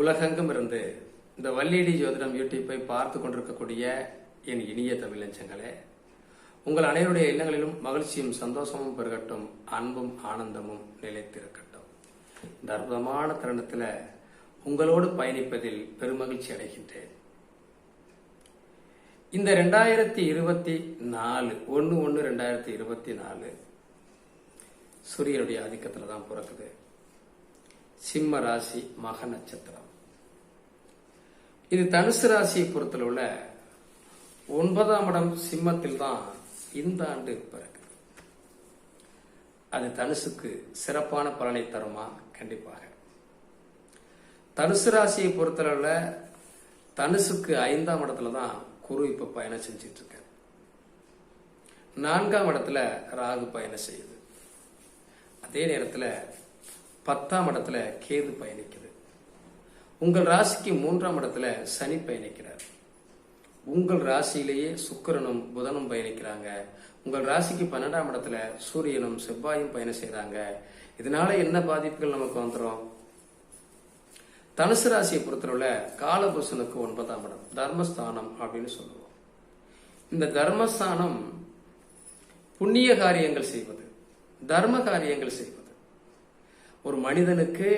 உலகெங்கும் இருந்து இந்த வள்ளியடி ஜோதிடம் யூடியூப்பை பார்த்து கொண்டிருக்கக்கூடிய என் இனிய தமிழஞ்சங்களே உங்கள் அனைவருடைய இல்லங்களிலும் மகிழ்ச்சியும் சந்தோஷமும் பெருகட்டும் அன்பும் ஆனந்தமும் நிலைத்திருக்கட்டும். இந்த அற்புதமான தருணத்தில் உங்களோடு பயணிப்பதில் பெருமகிழ்ச்சி அடைகின்றேன். இந்த ரெண்டாயிரத்தி இருபத்தி நாலு ஒன்று ஒன்று ரெண்டாயிரத்தி இருபத்தி நாலு சூரியனுடைய ஆதிக்கத்தில் தான் பிறக்குது. சிம்ம ராசி மக நட்சத்திரம். இது தனுசு ராசியை பொறுத்தளவுல ஒன்பதாம் இடம் சிம்மத்தில் தான் இந்த ஆண்டு பிறகு அது தனுசுக்கு சிறப்பான பலனை தருமா? கண்டிப்பாக. தனுசு ராசியை பொறுத்தளவுல தனுசுக்கு ஐந்தாம் இடத்துல தான் குரு இப்ப பயணம் செஞ்சிட்டு இருக்க நான்காம் இடத்துல ராகு பயணம் செய்யுது. அதே நேரத்தில் பத்தாம் இடத்துல கேது பயணிக்குது. உங்கள் ராசிக்கு மூன்றாம் இடத்துல சனி பயணிக்கிறார். உங்கள் ராசியிலேயே சுக்கரனும் புதனும் பயணிக்கிறாங்க. உங்கள் ராசிக்கு பன்னெண்டாம் இடத்துல சூரியனும் செவ்வாயும் பயணம் செய்கிறாங்க இதனால என்ன பாதிப்புகள் நமக்கு வந்துடும் தனுசு ராசியை பொறுத்தவரை காலபுருஷனுக்கு ஒன்பதாம் இடம் தர்மஸ்தானம் அப்படின்னு சொல்லுவோம். இந்த தர்மஸ்தானம் புண்ணிய காரியங்கள் செய்வது தர்ம காரியங்கள் செய்வது. ஒரு மனிதனுக்கு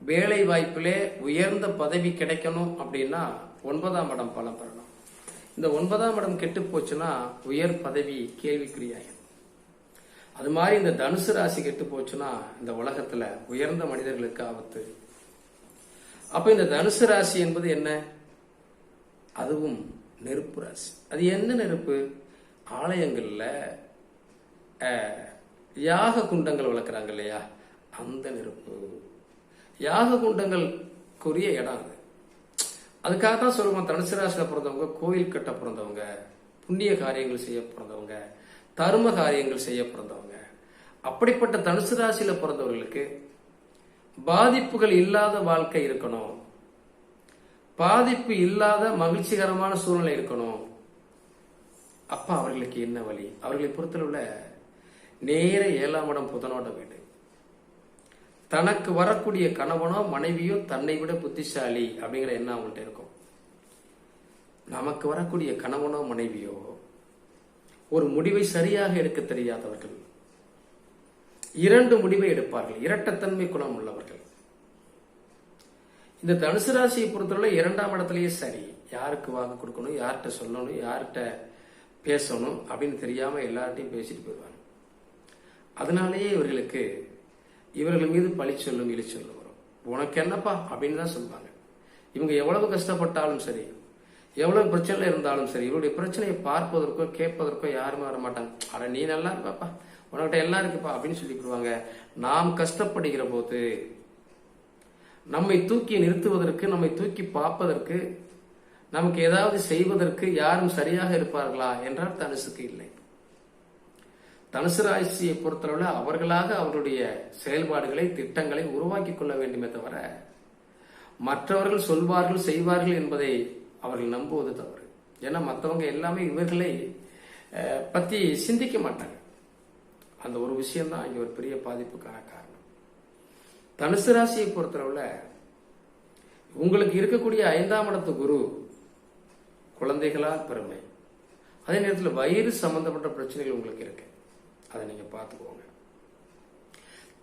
வேலை வாய்ப்பிலே உயர்ந்த பதவி கிடைக்கணும் அப்படின்னா ஒன்பதாம் இடம் பலம் பெறணும். இந்த ஒன்பதாம் இடம் கெட்டு போச்சுன்னா உயர் பதவி கேள்விக்குறியாகும் அது மாதிரி இந்த தனுசு ராசி கெட்டு போச்சுன்னா இந்த உலகத்துல உயர்ந்த மனிதர்களுக்கு ஆபத்து. அப்ப இந்த தனுசு ராசி என்பது என்ன? அதுவும் நெருப்பு ராசி. அது என்ன நெருப்பு? ஆலயங்கள்ல யாக குண்டங்கள் வளர்க்குறாங்க இல்லையா? அந்த நெருப்பு. யாக குண்டங்களுக்குரிய இடம் அது. அதுக்காக தான் சொல்லுவோம் தனுசு ராசியில் பிறந்தவங்க கோயில் கட்ட பிறந்தவங்க புண்ணிய காரியங்கள் செய்ய பிறந்தவங்க தர்ம காரியங்கள் செய்ய பிறந்தவங்க. அப்படிப்பட்ட தனுசு ராசியில பிறந்தவர்களுக்கு பாதிப்புகள் இல்லாத வாழ்க்கை இருக்கணும். பாதிப்பு இல்லாத மகிழ்ச்சிகரமான சூழ்நிலை இருக்கணும். அப்ப அவர்களுக்கு என்ன வழி அவர்களை பொறுத்தளவுல நேர ஏழாம் இடம் புதனோட வீடு. தனக்கு வரக்கூடிய கணவனோ மனைவியோ தன்னை விட புத்திசாலி அப்படிங்கிற எண்ணம் அவங்கள்ட்ட இருக்கும். நமக்கு வரக்கூடிய கணவனோ மனைவியோ ஒரு முடிவை சரியாக எடுக்க தெரியாதவர்கள் இரண்டு முடிவை எடுப்பார்கள் இரட்டத்தன்மை குணம் உள்ளவர்கள். இந்த தனுசு ராசியை பொறுத்தவரை இரண்டாம் இடத்துலயே சரி. யாருக்கு வாக்கு கொடுக்கணும் யார்கிட்ட சொல்லணும் யார்கிட்ட பேசணும் அப்படின்னு தெரியாம எல்லார்ட்டையும் பேசிட்டு போயிடுவாங்க. அதனாலேயே இவர்களுக்கு இவர்கள் மீது பழி சொல்லும் இழி சொல்லும் வரும். உனக்கு என்னப்பா அப்படின்னு தான் சொல்லுவாங்க. இவங்க எவ்வளவு கஷ்டப்பட்டாலும் சரி எவ்வளவு பிரச்சனை இருந்தாலும் சரி இவருடைய பிரச்சனையை பார்ப்பதற்கோ கேட்பதற்கோ யாருமே வர மாட்டாங்க. அட நீ நல்லா இருப்பாப்பா. உனக்கிட்ட எல்லாம் இருக்குப்பா அப்படின்னு சொல்லிவிடுவாங்க நாம் கஷ்டப்படுகிற போது நம்மை தூக்கி நிறுத்துவதற்கு நம்மை தூக்கி பார்ப்பதற்கு நமக்கு ஏதாவது செய்வதற்கு யாரும் சரியாக இருப்பார்களா? என்றால் தனுசுக்கு இல்லை. தனுசு ராசியை பொறுத்தளவில் அவர்களாக அவர்களுடைய செயல்பாடுகளை திட்டங்களை உருவாக்கி கொள்ள வேண்டுமே தவிர மற்றவர்கள் சொல்வார்கள் செய்வார்கள் என்பதை அவர்கள் நம்புவது தவறு. ஏன்னா மற்றவங்க எல்லாமே இவர்களை பற்றி சிந்திக்க மாட்டாங்க. அந்த ஒரு விஷயம்தான் இங்கே ஒரு பெரிய பாதிப்புக்கான காரணம். தனுசு ராசியை பொறுத்தளவுல உங்களுக்கு இருக்கக்கூடிய ஐந்தாம் இடத்து குரு குழந்தைகளால் பெருமை. அதே நேரத்தில் வயிறு சம்பந்தப்பட்ட பிரச்சனைகள் உங்களுக்கு இருக்கு. அதை நீங்க பார்த்துக்கோங்க.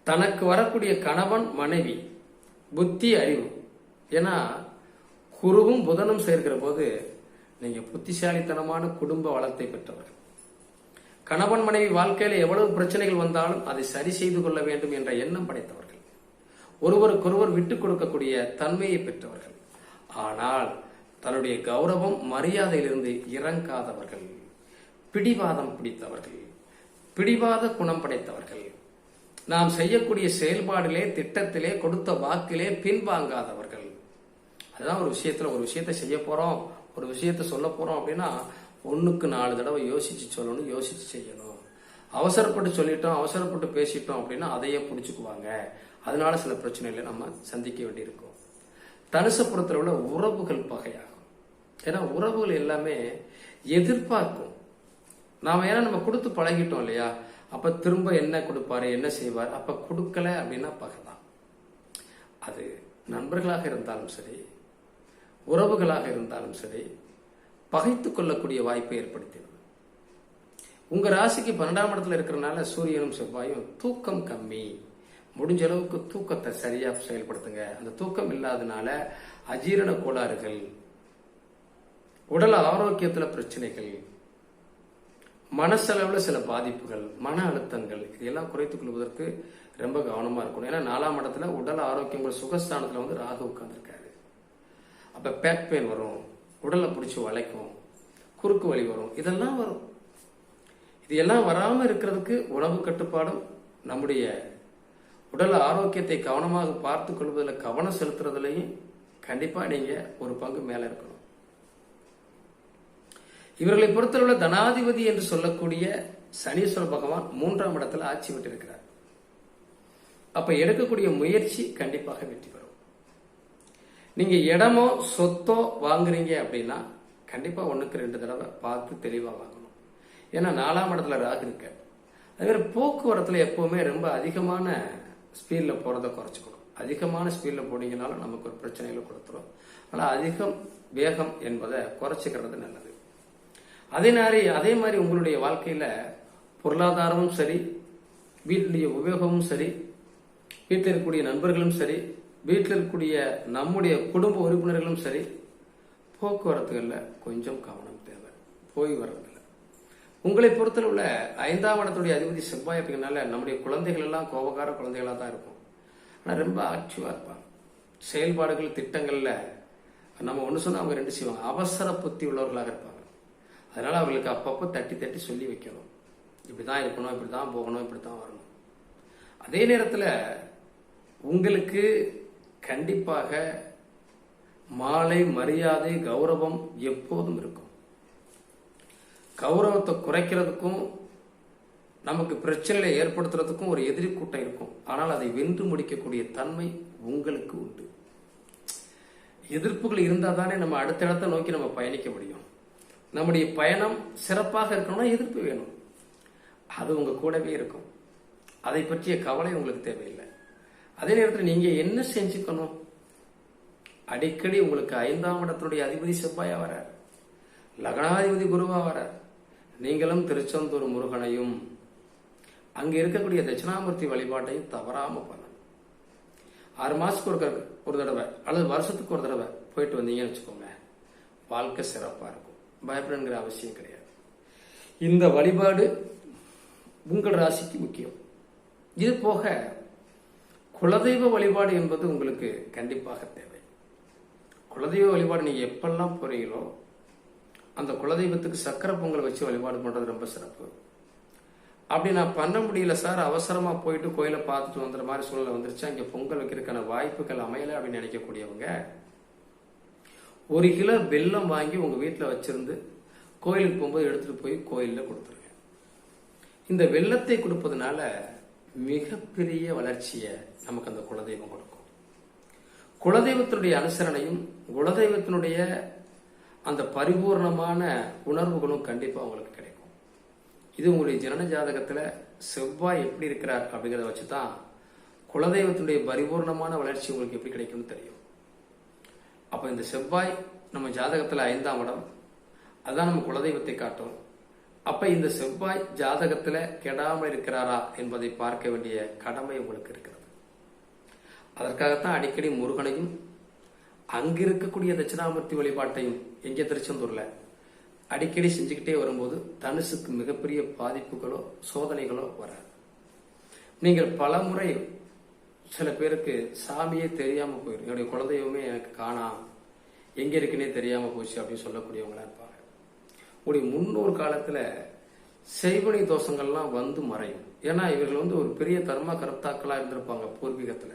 தனக்கு வரக்கூடிய கணவன் மனைவி புத்தி அறிவு. ஏன்னா குருவும் புதனும் சேர்க்கிற போது நீங்க புத்திசாலித்தனமான குடும்ப வளத்தை பெற்றவர். கணவன் மனைவி வாழ்க்கையில எவ்வளவு பிரச்சனைகள் வந்தாலும் அதை சரி செய்து கொள்ள வேண்டும் என்ற எண்ணம் படைத்தவர்கள். ஒருவருக்கொருவர் விட்டுக் கொடுக்கக்கூடிய தன்மையை பெற்றவர்கள். ஆனால் தன்னுடைய கௌரவம் மரியாதையிலிருந்து இறங்காதவர்கள் பிடிவாதம் பிடித்தவர்கள். பிடிவாத குணம் படைத்தவர்கள். நாம் செய்யக்கூடிய செயல்பாடிலே திட்டத்திலே கொடுத்த வாக்கிலே பின்வாங்காதவர்கள். அதுதான் ஒரு விஷயத்துல ஒரு விஷயத்தை செய்ய போறோம் ஒரு விஷயத்தை சொல்ல போறோம் அப்படின்னா ஒண்ணுக்கு நாலு தடவை யோசிச்சு சொல்லணும் யோசிச்சு செய்யணும். அவசரப்பட்டு சொல்லிட்டோம் அவசரப்பட்டு பேசிட்டோம் அப்படின்னா அதையே பிடிச்சிக்குவாங்க. அதனால சில பிரச்சனைகளை நம்ம சந்திக்க வேண்டியிருக்கும். தனுச உள்ள உறவுகள் பகையாகும். ஏன்னா உறவுகள் எல்லாமே எதிர்பார்க்கும். நாம ஏன்னா நம்ம கொடுத்து பழகிட்டோம் இல்லையா? அப்ப திரும்ப என்ன கொடுப்பாரு என்ன செய்வார்? அப்ப கொடுக்கல அப்படின்னா பகைதான். அது நண்பர்களாக இருந்தாலும் சரி உறவுகளாக இருந்தாலும் சரி பகைத்து கொள்ளக்கூடிய வாய்ப்பை ஏற்படுத்தினது உங்க ராசிக்கு பன்னெண்டாம் இடத்துல இருக்கிறனால சூரியனும் செவ்வாயும் தூக்கம் கம்மி. முடிஞ்ச அளவுக்கு தூக்கத்தை சரியா செயல்படுத்துங்க. அந்த தூக்கம் இல்லாதனால அஜீரண கோளாறுகள் உடல் ஆரோக்கியத்துல பிரச்சனைகள் மனசளவில் சில பாதிப்புகள் மன அழுத்தங்கள் இதெல்லாம் குறைத்துக் கொள்வதற்கு ரொம்ப கவனமாக இருக்கணும். ஏன்னா நாலாம் இடத்துல உடல் ஆரோக்கியம் சுகஸ்தானத்தில் வந்து ராகு உட்காந்துருக்காரு அப்போ பேக் பெயின் வரும் உடலை பிடிச்சி வளைக்கும் குறுக்கு வலி வரும் இதெல்லாம் வரும். இது எல்லாம் வராமல் இருக்கிறதுக்கு உணவு கட்டுப்பாடும் நம்முடைய உடல் ஆரோக்கியத்தை கவனமாக பார்த்து கொள்வதில் கவனம் செலுத்துறதுலையும் கண்டிப்பாக நீங்கள் ஒரு பங்கு மேலே இருக்கணும். இவர்களை பொறுத்தளவுல தனாதிபதி என்று சொல்லக்கூடிய சனீஸ்வர பகவான் மூன்றாம் இடத்துல ஆட்சி விட்டிருக்கிறார் அப்ப எடுக்கக்கூடிய முயற்சி கண்டிப்பாக வெற்றி பெறும். நீங்க இடமோ சொத்தோ வாங்குறீங்க அப்படின்னா கண்டிப்பா ஒண்ணுக்கு ரெண்டு தடவை பார்த்து தெளிவா வாங்கணும். ஏன்னா நாலாம் இடத்துல ராகு இருக்க அதே போக்குவரத்துல எப்பவுமே ரொம்ப அதிகமான ஸ்பீட்ல போறதை குறைச்சிக்கணும். அதிகமான ஸ்பீட்ல போனீங்கனாலும் நமக்கு ஒரு பிரச்சனைகளை கொடுத்துரும். ஆனால் அதிகம் வேகம் என்பதை குறைச்சிக்கிறது நல்லது. அதே மாதிரி அதே மாதிரி உங்களுடைய வாழ்க்கையில பொருளாதாரமும் சரி வீட்டுடைய உபயோகமும் சரி வீட்டில் இருக்கக்கூடிய நண்பர்களும் சரி வீட்டில் இருக்கக்கூடிய நம்முடைய குடும்ப உறுப்பினர்களும் சரி போக்குவரத்துகளில் கொஞ்சம் கவனம் தேவை. போய் வர்றதில்ல. உங்களை பொறுத்தல உள்ள ஐந்தாம் இடத்துடைய அதிபதி செவ்வாய் அப்படிங்கிறனால நம்முடைய குழந்தைகள் எல்லாம் கோபக்கார குழந்தைகளாக தான் இருக்கும். ஆனால் ரொம்ப ஆக்டிவாக இருப்பாங்க. செயல்பாடுகள் திட்டங்களில் நம்ம ஒன்று சொன்னால் அவங்க ரெண்டு செய்வாங்க. அவசர புத்தி உள்ளவர்களாக இருப்பாங்க. அதனால் அவங்களுக்கு அப்பப்போ தட்டி தட்டி சொல்லி வைக்கணும். இப்படி தான் இருக்கணும் இப்படி தான் போகணும் இப்படி தான் வரணும். அதே நேரத்தில் உங்களுக்கு கண்டிப்பாக மாலை மரியாதை கௌரவம் எப்போதும் இருக்கும். கௌரவத்தை குறைக்கிறதுக்கும் நமக்கு பிரச்சனைகளை ஏற்படுத்துறதுக்கும் ஒரு எதிரி கூட்டம் இருக்கும். ஆனால் அதை வென்று முடிக்கக்கூடிய தன்மை உங்களுக்கு உண்டு. எதிர்ப்புகள் இருந்தால் தானே நம்ம அடுத்த இடத்தை நோக்கி நம்ம பயணிக்க முடியும். நம்முடைய பயணம் சிறப்பாக இருக்கணும்னா எதிர்ப்பு வேணும். அது உங்க கூடவே இருக்கும். அதை பற்றிய கவலை உங்களுக்கு தேவையில்லை. அதே நேரத்தில் நீங்க என்ன செஞ்சுக்கணும்? அடிக்கடி உங்களுக்கு ஐந்தாம் இடத்தினுடைய அதிபதி செவ்வாயா வரார் லக்னாதிபதி குருவா வரார் நீங்களும் திருச்செந்தூர் முருகனையும் அங்கே இருக்கக்கூடிய தட்சிணாமூர்த்தி வழிபாட்டையும் தவறாம பண்ணணும். ஆறு மாசத்துக்கு ஒரு ஒரு தடவை அல்லது வருஷத்துக்கு ஒரு தடவை போயிட்டு வந்தீங்கன்னு வச்சுக்கோங்க வாழ்க்கை சிறப்பாக இருக்கும். பயப்படணுங்கிற அவசியம் கிடையாது. இந்த வழிபாடு உங்கள் ராசிக்கு முக்கியம். இது போக குலதெய்வ வழிபாடு என்பது உங்களுக்கு கண்டிப்பாக தேவை. குலதெய்வ வழிபாடு நீங்கள் எப்பெல்லாம் போறீங்களோ அந்த குலதெய்வத்துக்கு சக்கரை பொங்கல் வச்சு வழிபாடு பண்ணுறது ரொம்ப சிறப்பு. அப்படி நான் பண்ண முடியல சார் அவசரமாக போயிட்டு கோயிலை பார்த்துட்டு வந்துற மாதிரி சூழ்நிலை வந்துருச்சு அங்கே பொங்கல் வைக்கிறதுக்கான வாய்ப்புகள் அமையலை அப்படின்னு நினைக்கக்கூடியவங்க ஒரு கிலோ வெல்லம் வாங்கி உங்கள் வீட்டில் வச்சிருந்து கோயிலுக்கு போகும்போது எடுத்துகிட்டு போய் கோயிலில் கொடுத்துருங்க. இந்த வெள்ளத்தை கொடுப்பதுனால மிகப்பெரிய வளர்ச்சியை நமக்கு அந்த குலதெய்வம் கொடுக்கும். குலதெய்வத்தினுடைய அனுசரணையும் குலதெய்வத்தினுடைய அந்த பரிபூர்ணமான உணர்வுகளும் கண்டிப்பாக உங்களுக்கு கிடைக்கும். இது உங்களுடைய ஜனன ஜாதகத்தில் செவ்வாய் எப்படி இருக்கிறார் அப்படிங்கிறத வச்சு தான் குலதெய்வத்தினுடைய பரிபூர்ணமான வளர்ச்சி உங்களுக்கு எப்படி கிடைக்கும்னு தெரியும். அப்போ இந்த செவ்வாய் நம்ம ஜாதகத்தில் ஐந்தாம் இடம். அதுதான் நம்ம குலதெய்வத்தை காட்டும். அப்போ இந்த செவ்வாய் ஜாதகத்தில் கெடாமல் இருக்கிறாரா என்பதை பார்க்க வேண்டிய கடமை உங்களுக்கு இருக்கிறது. அதற்காகத்தான் அடிக்கடி முருகனையும் அங்கு இருக்கக்கூடிய தட்சிணாமூர்த்தி வழிபாட்டையும் எங்கே திருச்செந்தூர்ல அடிக்கடி செஞ்சுக்கிட்டே வரும்போது தனுசுக்கு மிகப்பெரிய பாதிப்புகளோ சோதனைகளோ வராது. நீங்கள் பல முறை சில பேருக்கு சாமியே தெரியாம போயிடும் என்னுடைய குலதெய்வமே எனக்கு காணாம் எங்க இருக்குன்னே தெரியாம போச்சு அப்படின்னு சொல்லக்கூடியவங்களா இருப்பாங்க. உடைய முன்னோர் காலத்துல செய்வனை தோஷங்கள்லாம் வந்து மறையும். ஏன்னா இவர்கள் வந்து ஒரு பெரிய தர்ம கர்த்தாக்களா இருந்திருப்பாங்க பூர்வீகத்துல.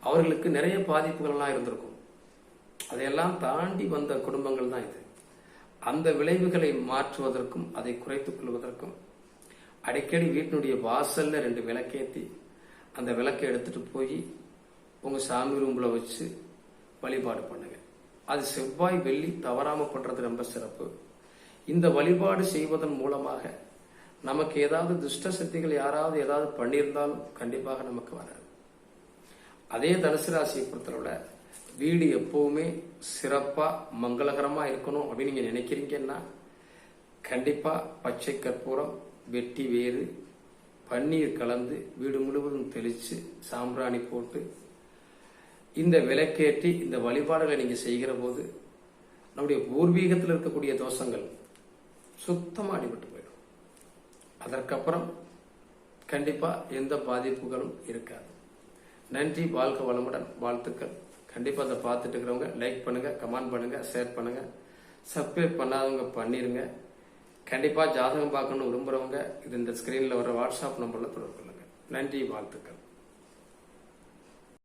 அவர்களுக்கு நிறைய பாதிப்புகள்லாம் இருந்திருக்கும். அதையெல்லாம் தாண்டி வந்த குடும்பங்கள் தான் இது. அந்த விளைவுகளை மாற்றுவதற்கும் அதை குறைத்துக் கொள்வதற்கும் அடிக்கடி வீட்டினுடைய வாசல்ல ரெண்டு விளக்கேத்தி அந்த விளக்கை எடுத்துட்டு போய் உங்க சாமி ரூம்ல வச்சு வழிபாடு பண்ணுங்க. அது செவ்வாய் வெள்ளி தவறாம பண்றது ரொம்ப சிறப்பு. இந்த வழிபாடு செய்வதன் மூலமாக நமக்கு ஏதாவது துஷ்ட சக்திகள் யாராவது ஏதாவது பண்ணியிருந்தாலும் கண்டிப்பாக நமக்கு வராது. அதே தனுசு ராசியை பொறுத்தளவுல வீடு எப்பவுமே சிறப்பா மங்களகரமா இருக்கணும் அப்படின்னு நீங்க நினைக்கிறீங்கன்னா கண்டிப்பா பச்சை கற்பூரம் வெட்டி வேறு பன்னீர் கலந்து வீடு முழுவதும் தெளிச்சு சாம்பிராணி போட்டு இந்த விளக்கேற்றி இந்த வழிபாடுகளை நீங்க செய்கிற போது நம்முடைய பூர்வீகத்தில் இருக்கக்கூடிய தோஷங்கள் சுத்தமாக அடிபட்டு போயிடும். அதற்கப்புறம் கண்டிப்பா எந்த பாதிப்புகளும் இருக்காது. நன்றி வாழ்க வளமுடன் வாழ்த்துக்கள். கண்டிப்பா அதை பார்த்துட்டு இருக்கிறவங்க லைக் பண்ணுங்க கமெண்ட் பண்ணுங்க ஷேர் பண்ணுங்க. சப்ஸ்கிரைப் பண்ணாதவங்க பண்ணிருங்க. கண்டிப்பாக ஜாதகம் பார்க்கணும்னு விரும்புகிறவங்க இது இந்த ஸ்க்ரீனில் வர வாட்ஸ்அப் நம்பரில் தொடர்பு கொள்ளுங்கள் நன்றி வாழ்த்துக்கள்.